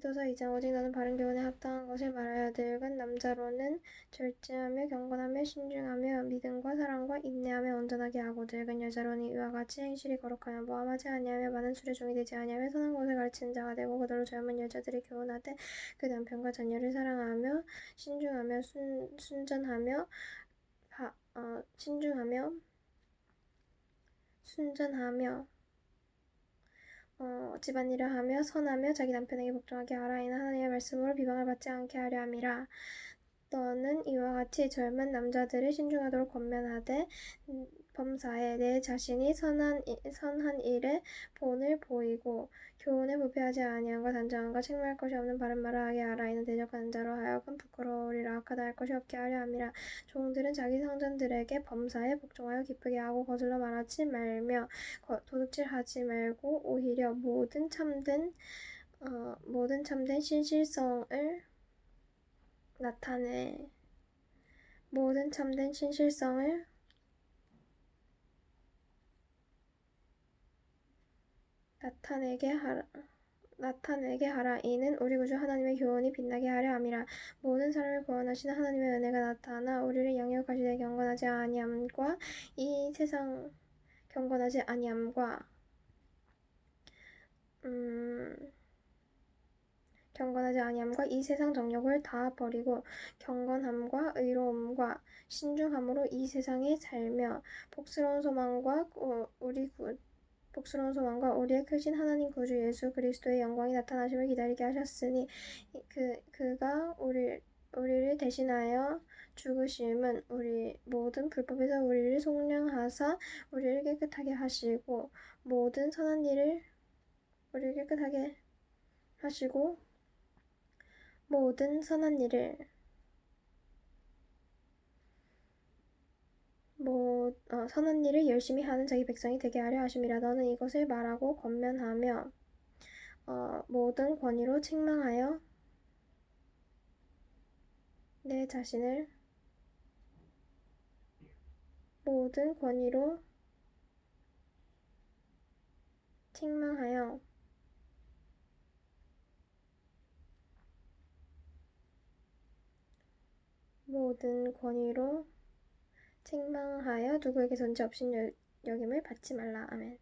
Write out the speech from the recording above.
디도서 2장 오직 너는 바른 교훈에 합당한 것을 말하여 늙은 남자로는 절제하며 경건하며 신중하며 믿음과 사랑과 인내하며 온전하게 하고 늙은 여자로는 이와 같이 행실이 거룩하며 모함하지 아니하며 많은 술에 종이 되지 아니하며 선한 것을 가르치는 자가 되고 그들로 젊은 여자들이 교훈하되 그 남편과 자녀를 사랑하며 신중하며 순, 순전하며 바, 어, 신중하며 순전하며 어, 집안일을 하며 선하며 자기 남편에게 복종하게 하라. 이는 하나님의 말씀으로 비방을 받지 않게 하려 함이라 너는 이와 같이 젊은 남자들을 신중하도록 권면하되 음, 범사에 내 자신이 선한, 이- 선한 일에 본을 보이고 교훈에 부패하지 아니함과 단정함과 책망할 것이 없는 바른 말을 하게 하라. 이는 대적하는 자로 하여금 부끄러우리라. 악하다 할 것이 없게 하려 함이라. 종들은 자기 성전들에게 범사에 복종하여 기쁘게 하고 거슬러 말하지 말며 거- 도둑질하지 말고 오히려 모든 참된 어, 모든 참된 신실성을 나타내 모든 참된 신실성을 나타내게 하라. 나타내게 하라. 이는 우리 구주 하나님의 교훈이 빛나게 하려 함이라. 모든 사람을 구원하시는 하나님의 은혜가 나타나 우리를 양육하시되 경건하지 아니함과 이 세상 경건하지 아니함과 음, 경건하지 아니함과 이 세상 정욕을 다 버리고 경건함과 의로움과 신중함으로 이 세상에 살며 복스러운 소망과 우- 우리 구, 복스러운 소망과 우리의 크신 하나님 구주 예수 그리스도의 영광이 나타나심을 기다리게 하셨으니 이- 그 그가 우리 우리를 대신하여 죽으심은 우리 모든 불법에서 우리를 속량하사 우리를 깨끗하게 하시고 모든 선한 일을 우리를 깨끗하게 하시고 모든 선한 일을 뭐 어, 선한 일을 열심히 하는 자기 백성이 되게 하려 하심이라 너는 이것을 말하고 권면하며 어, 모든 권위로 책망하여 내 자신을 모든 권위로 책망하여 모든 권위로 책망하여 누구에게 전제 없인 여- 여김을 받지 말라. 아멘.